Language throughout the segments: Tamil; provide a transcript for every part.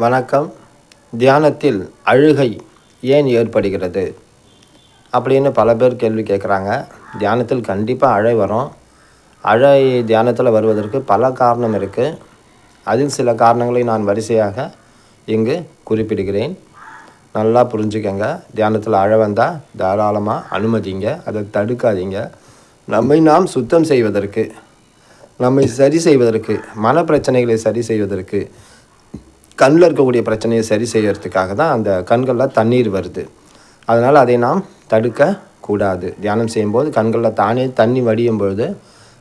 வணக்கம். தியானத்தில் அழுகை ஏன் ஏற்படுகிறது? அப்படின்னு பல பேர் கேள்வி கேட்குறாங்க. தியானத்தில் கண்டிப்பாக அழை வரும். அழை தியானத்தில் வருவதற்கு பல காரணம் இருக்குது அதில் சில காரணங்களை நான் வரிசையாக இங்கு குறிப்பிடுகிறேன். நல்லா புரிஞ்சுக்கங்க. தியானத்தில் அழ வந்தால் தாராளமாக அனுமதிங்க. அதை தடுக்காதீங்க. நம்மை நாம் சுத்தம் செய்வதற்கு நம்மை சரி செய்வதற்கு மன பிரச்சனைகளை சரி செய்வதற்கு கண்ணில் இருக்கக்கூடிய பிரச்சனையை சரி செய்யறதுக்காக தான் அந்த கண்களில் தண்ணீர் வருது. அதனால் அதை நாம் தடுக்க கூடாது. தியானம் செய்யும்போது கண்களில் தானே தண்ணி வடியும் பொழுது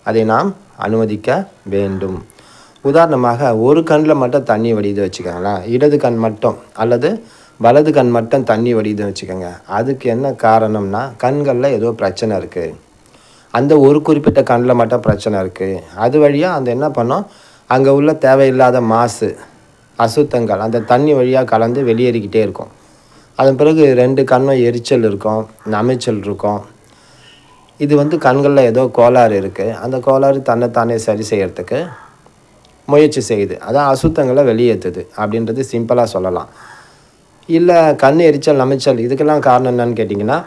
அதை நாம் அனுமதிக்க வேண்டும். உதாரணமாக ஒரு கண்ணில் மட்டும் தண்ணி வடியுது வச்சுக்கோங்களேன். இடது கண் மட்டும் அல்லது வலது கண் மட்டும் தண்ணி வடியுதுன்னு வச்சுக்கோங்க. அதுக்கு என்ன காரணம்னா கண்களில் ஏதோ பிரச்சனை இருக்குது அந்த ஒரு குறிப்பிட்ட கண்ணில் மட்டும் பிரச்சனை இருக்குது அது வழியாக அந்த என்ன பண்ணோம்? அங்கே உள்ள தேவையில்லாத மாசு அசுத்தங்கள் அந்த தண்ணி வழியாக கலந்து வெளியேறிக்கிட்டே இருக்கும். அதன் பிறகு ரெண்டு கண்ணும் எரிச்சல் இருக்கும் நமைச்சல் இருக்கும். இது வந்து கண்களில் ஏதோ கோளாறு இருக்குது அந்த கோளாறு தன்னைத்தானே சரி செய்கிறதுக்கு முயற்சி செய்யுது. அதான் அசுத்தங்களை வெளியேற்றுது அப்படின்றது சிம்பிளாக சொல்லலாம். இல்லை கண் எரிச்சல் நமைச்சல் இதுக்கெல்லாம் காரணம் என்னன்னு கேட்டிங்கன்னா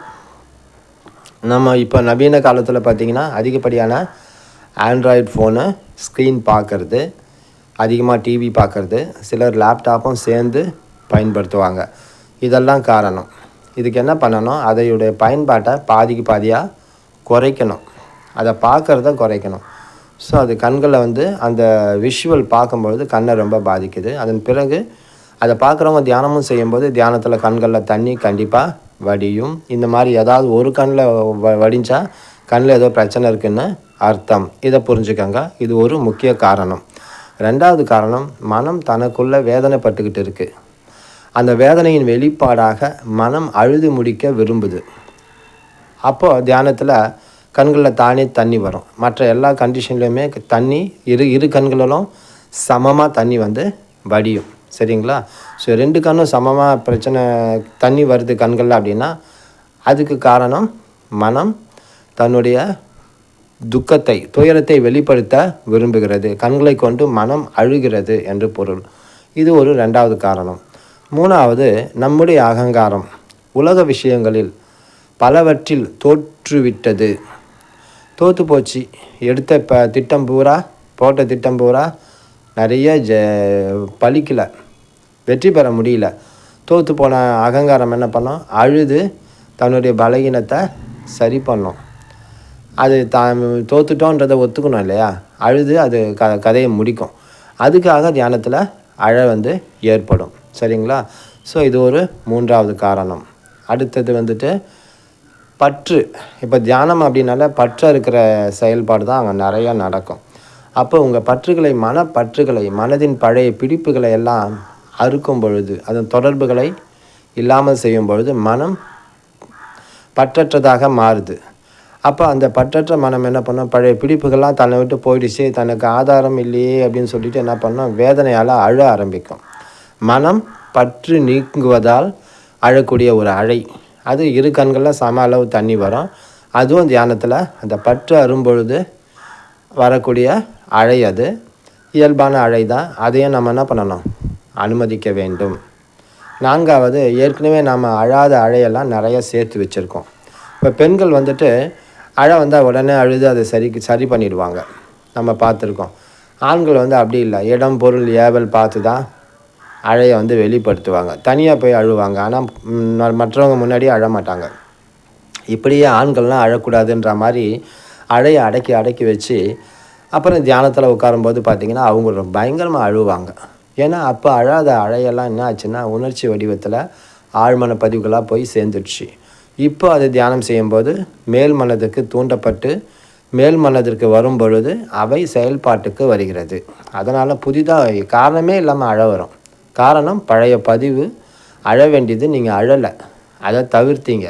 நம்ம இப்போ நவீன காலத்தில் பார்த்திங்கன்னா அதிகப்படியான ஆண்ட்ராய்டு ஃபோனு ஸ்க்ரீன் பார்க்குறது அதிகமாக டிவி பார்க்குறது சிலர் லேப்டாப்பும் சேர்ந்து பயன்படுத்துவாங்க. இதெல்லாம் காரணம். இதுக்கு என்ன பண்ணணும்? அதையுடைய பயன்பாட்டை பாதிக்கு பாதியாக குறைக்கணும். அதை பார்க்குறத குறைக்கணும். ஸோ அது கண்களை வந்து அந்த விஷுவல் பார்க்கும்பொழுது கண்ணை ரொம்ப பாதிக்குது. அதன் பிறகு அதை பார்க்குறவங்க தியானமும் செய்யும்போது தியானத்தில் கண்களில் தண்ணி கண்டிப்பாக வடியும். இந்த மாதிரி ஏதாவது ஒரு கண்ணில் வ வடிஞ்சால் கண்ணில் ஏதோ பிரச்சனை இருக்குன்னு அர்த்தம். இதை புரிஞ்சுக்கோங்க. இது ஒரு முக்கிய காரணம். ரெண்டாவது காரணம் மனம் தனக்குள்ள வேதனைப்பட்டுக்கிட்டு இருக்குது அந்த வேதனையின் வெளிப்பாடாக மனம் அழுது முடிக்க விரும்புது. அப்போது தியானத்தில் கண்களில் தானே தண்ணி வரும். மற்ற எல்லா கண்டிஷன்லையுமே தண்ணி இரு இரு கண்களிலும் சமமாக தண்ணி வந்து வடியும். சரிங்களா? ஸோ ரெண்டு கண்ணும் சமமாக பிரச்சனை தண்ணி வருது கண்களில் அப்படின்னா அதுக்கு காரணம் மனம் தன்னுடைய துக்கத்தை துயரத்தை வெளிப்படுத்த விரும்புகிறது. கண்களை கொண்டு மனம் அழுகிறது என்று பொருள். இது ஒரு ரெண்டாவது காரணம். மூணாவது நம்முடைய அகங்காரம். உலக விஷயங்களில் பலவற்றில் தோற்றுவிட்டது. தோற்று போச்சு. எடுத்த ப திட்டம் பூரா போட்ட திட்டம் பூரா நிறைய ஜ பலிக்கலை. வெற்றி பெற முடியல. தோற்று போன அகங்காரம் என்ன பண்ணோம்? அழுது தன்னுடைய பலகீனத்தை சரி பண்ணோம். அது தான் தோத்துட்டோன்றதை ஒத்துக்கணும் இல்லையா? அழுது அது க கதையை முடிக்கும். அதுக்காக தியானத்தில் அழ வந்து ஏற்படும். சரிங்களா? ஸோ இது ஒரு மூன்றாவது காரணம். அடுத்தது வந்துட்டு பற்று. இப்போ தியானம் அப்படின்னால பற்று இருக்கிற செயல்பாடு தான் அங்கே நிறையா நடக்கும். அப்போ உங்கள் பற்றுகளை மனப்பற்றுகளை மனதின் பழைய பிடிப்புகளை எல்லாம் அறுக்கும் பொழுது அதன் தொடர்புகளை இல்லாமல் செய்யும் பொழுது மனம் பற்றற்றதாக மாறுது. அப்போ அந்த பற்றற்ற மனம் என்ன பண்ணோம்? பழைய பிடிப்புகள்லாம் தன்னை விட்டு போயிடுச்சு. தனக்கு ஆதாரம் இல்லையே அப்படின்னு சொல்லிட்டு என்ன பண்ணோம்? வேதனையால் அழ ஆரம்பிக்கும். மனம் பற்று நீங்குவதால் அழக்கூடிய ஒரு அழை. அது இரு கண்களில் சம அளவு தண்ணி வரும். அதுவும் தியானத்தில் அந்த பற்று அரும்பொழுது வரக்கூடிய அழை அது. இயல்பான அழை தான் அதையும் நம்ம என்ன பண்ணணும்? அனுமதிக்க வேண்டும். நான்காவது ஏற்கனவே நாம் அழாத அழையெல்லாம் நிறைய சேர்த்து வச்சுருக்கோம். இப்போ பெண்கள் வந்துட்டு அழ வந்தால் உடனே அழுது அதை சரி சரி பண்ணிடுவாங்க. நம்ம பார்த்துருக்கோம். ஆண்கள் வந்து அப்படி இல்லை. இடம் பொருள் ஏவல் பார்த்து தான் அழைய வந்து வெளிப்படுத்துவாங்க. தனியாக போய் அழுவாங்க. ஆனால் மற்றவங்க முன்னாடி அழமாட்டாங்க இப்படியே ஆண்கள்லாம் அழக்கூடாதுன்ற மாதிரி அழைய அடக்கி அடக்கி வச்சு அப்புறம் தியானத்தில் உட்காரும்போது பார்த்திங்கன்னா அவங்க பயங்கரமாக அழுவாங்க. ஏன்னா அப்போ அழாத அழையெல்லாம் என்ன ஆச்சுன்னா உணர்ச்சி வடிவத்தில் ஆழ்மன பதிவுகளாக போய் சேர்ந்துடுச்சு. இப்போ அது தியானம் செய்யும்போது மேல் மனதுக்கு தூண்டப்பட்டு மேல் மனதிற்கு வரும் பொழுது அவை செயல்பாட்டுக்கு வருகிறது. அதனால் புதிதாக காரணமே இல்லாமல் அழ வரும். காரணம் பழைய பதிவு அழ வேண்டியது நீங்கள் அழலை. அதை தவிர்த்தீங்க.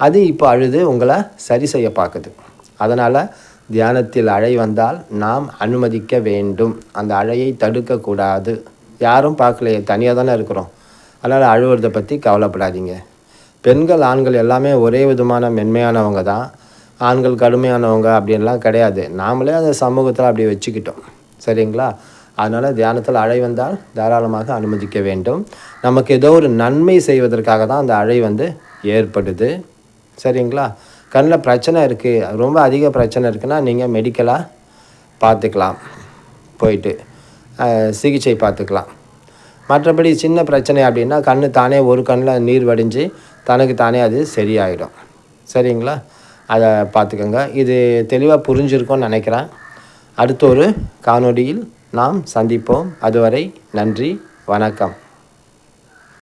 அது இப்போ அழுது உங்களை சரி செய்ய பார்க்குது அதனால் தியானத்தில் அழை வந்தால் நாம் அனுமதிக்க வேண்டும். அந்த அழையை தடுக்கக்கூடாது. யாரும் பார்க்கலையே தனியாக தானே இருக்கிறோம். அதனால் அழுவுறதை பற்றி கவலைப்படாதீங்க. பெண்கள் ஆண்கள் எல்லாமே ஒரே விதமான மென்மையானவங்க தான். ஆண்கள் கடுமையானவங்க அப்படின்லாம் கிடையாது. நாமளே அந்த சமூகத்தில் அப்படி வச்சுக்கிட்டோம். சரிங்களா? அதனால் தியானத்தில் அழை வந்தால் தாராளமாக அனுமதிக்க வேண்டும். நமக்கு ஏதோ ஒரு நன்மை செய்வதற்காக தான் அந்த அழை வந்து ஏற்படுது. சரிங்களா? கண்ணில் பிரச்சனை இருக்குது ரொம்ப அதிக பிரச்சனை இருக்குன்னா நீங்கள் மெடிக்கலாக பார்த்துக்கலாம். போயிட்டு சிகிச்சை பார்த்துக்கலாம். மற்றபடி சின்ன பிரச்சனை அப்படின்னா கண்ணு தானே ஒரு கண்ணில் நீர் வடிஞ்சு தனக்கு தானே அது சரியாயிடும். சரிங்களா? அதை பார்த்துக்கோங்க இது தெளிவாக புரிஞ்சிருக்கும்னு நினைக்கிறேன். அடுத்த ஒரு காணொடியில் நாம் சந்திப்போம். அதுவரை நன்றி வணக்கம்.